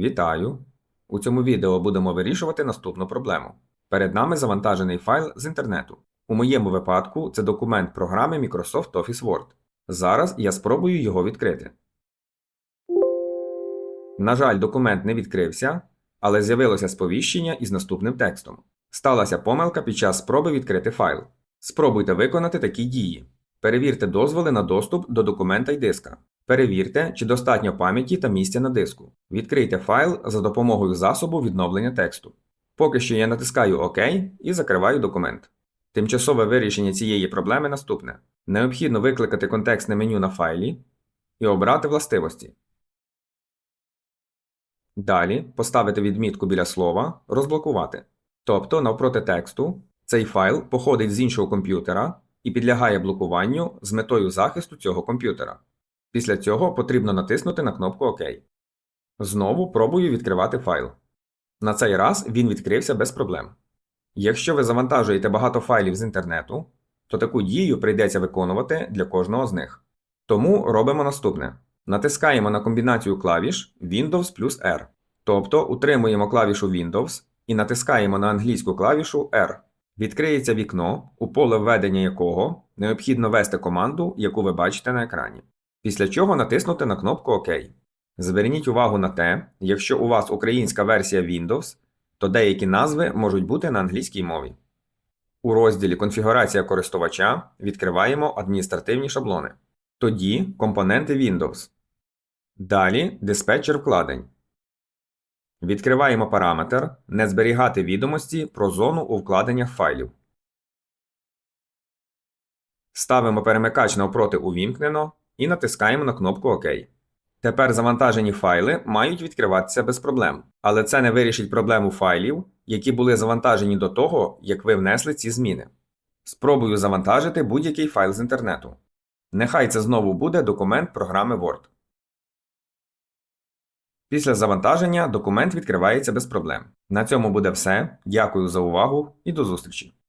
Вітаю! У цьому відео будемо вирішувати наступну проблему. Перед нами завантажений файл з інтернету. У моєму випадку це документ програми Microsoft Office Word. Зараз я спробую його відкрити. На жаль, документ не відкрився, але з'явилося сповіщення із наступним текстом. Сталася помилка під час спроби відкрити файл. Спробуйте виконати такі дії. Перевірте дозволи на доступ до документа й диска. Перевірте, чи достатньо пам'яті та місця на диску. Відкрийте файл за допомогою засобу відновлення тексту. Поки що я натискаю ОК і закриваю документ. Тимчасове вирішення цієї проблеми наступне: необхідно викликати контекстне меню на файлі і обрати властивості. Далі поставити відмітку біля слова Розблокувати. Тобто, навпроти тексту, цей файл походить з іншого комп'ютера і підлягає блокуванню з метою захисту цього комп'ютера. Після цього потрібно натиснути на кнопку ОК. Знову пробую відкривати файл. На цей раз він відкрився без проблем. Якщо ви завантажуєте багато файлів з інтернету, то таку дію прийдеться виконувати для кожного з них. Тому робимо наступне: натискаємо на комбінацію клавіш Windows плюс R, тобто утримуємо клавішу Windows і натискаємо на англійську клавішу R. Відкриється вікно, у поле введення якого необхідно ввести команду, яку ви бачите на екрані. Після чого натиснути на кнопку ОК. Зверніть увагу на те, якщо у вас українська версія Windows, то деякі назви можуть бути на англійській мові. У розділі Конфігурація користувача відкриваємо адміністративні шаблони. Тоді компоненти Windows. Далі диспетчер вкладень. Відкриваємо параметр Не зберігати відомості про зону у вкладеннях файлів. Ставимо перемикач навпроти увімкнено і натискаємо на кнопку ОК. Тепер завантажені файли мають відкриватися без проблем, але це не вирішить проблему файлів, які були завантажені до того, як ви внесли ці зміни. Спробую завантажити будь-який файл з інтернету. Нехай це знову буде документ програми Word. Після завантаження документ відкривається без проблем. На цьому буде все. Дякую за увагу і до зустрічі!